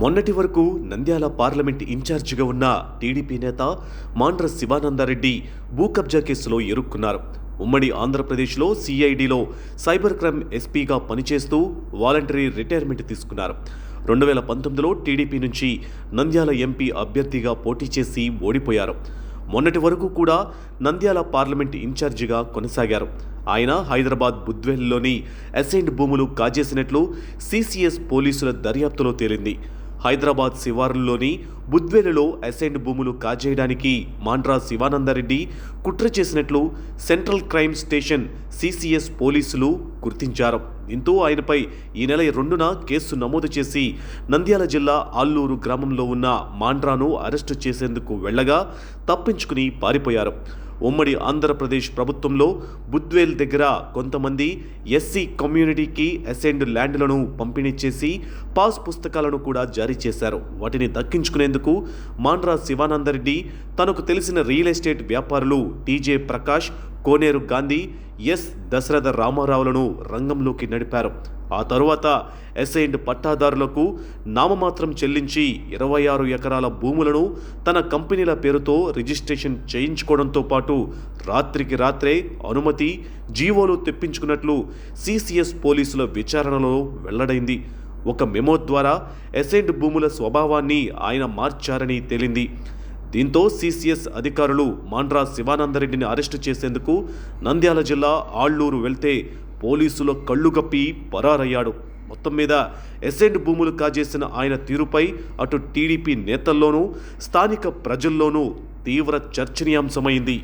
మొన్నటి వరకు నంద్యాల పార్లమెంట్ ఇన్ఛార్జిగా ఉన్న టీడీపీ నేత మాండ్ర శివానందారెడ్డి భూ కబ్జా కేసులో ఇరుక్కున్నారు. ఉమ్మడి ఆంధ్రప్రదేశ్లో సిఐడిలో సైబర్ క్రైమ్ ఎస్పీగా పనిచేస్తూ వాలంటరీ రిటైర్మెంట్ తీసుకున్నారు. రెండు వేల పంతొమ్మిదిలో టీడీపీ నుంచి నంద్యాల ఎంపీ అభ్యర్థిగా పోటీ చేసి ఓడిపోయారు. మొన్నటి వరకు కూడా నంద్యాల పార్లమెంట్ ఇన్ఛార్జిగా కొనసాగారు. ఆయన హైదరాబాద్ బుద్వేల్లోని అసైన్డ్ భూములు కాజేసినట్లు సిసిఎస్ పోలీసుల దర్యాప్తులో తేలింది. హైదరాబాద్ శివారుల్లోని బుద్వేలులో అసైన్డ్ భూములు కాజేయడానికి మాండ్రా శివానందరెడ్డి కుట్ర చేసినట్లు సెంట్రల్ క్రైమ్ స్టేషన్ సిసిఎస్ పోలీసులు గుర్తించారు. దీంతో ఆయనపై ఈ నెల రెండున కేసు నమోదు చేసి నంద్యాల జిల్లా ఆల్లూరు గ్రామంలో ఉన్న మాండ్రాను అరెస్టు చేసేందుకు వెళ్ళగా తప్పించుకుని పారిపోయారు. ఉమ్మడి ఆంధ్రప్రదేశ్ ప్రభుత్వంలో బుద్వేల్ దగ్గర కొంతమంది ఎస్సీ కమ్యూనిటీకి అసెండ్ ల్యాండ్లను పంపిణీ చేసి పాస్ పుస్తకాలను కూడా జారీ చేశారు. వాటిని దక్కించుకునేందుకు మాండ్రా శివానందరెడ్డి తనకు తెలిసిన రియల్ ఎస్టేట్ వ్యాపారులు టీజే ప్రకాష్ కోనేరు గాంధీ ఎస్ దశరథ రామారావులను రంగంలోకి నడిపారు. ఆ తరువాత ఎస్ఐండ్ పట్టాదారులకు నామమాత్రం చెల్లించి ఇరవై ఆరు ఎకరాల భూములను తన కంపెనీల పేరుతో రిజిస్ట్రేషన్ చేయించుకోవడంతో పాటు రాత్రికి రాత్రే అనుమతి జీవోలు తెప్పించుకున్నట్లు సిసిఎస్ పోలీసుల విచారణలో వెల్లడైంది. ఒక మెమో ద్వారా ఎసైండ్ భూముల స్వభావాన్ని ఆయన మార్చారని తేలింది. దీంతో సీసీఎస్ అధికారులు మాండ్రా శివానందరెడ్డిని అరెస్టు చేసేందుకు నంద్యాల జిల్లా ఆళ్ళూరు వెళ్తే పోలీసుల కళ్ళుగప్పి పరారయ్యాడు. మొత్తం మీద ఎసెండ్ భూములు కాజేసిన ఆయన తీరుపై అటు టీడీపీ నేతల్లోనూ స్థానిక ప్రజల్లోనూ తీవ్ర చర్చనీయాంశమైంది.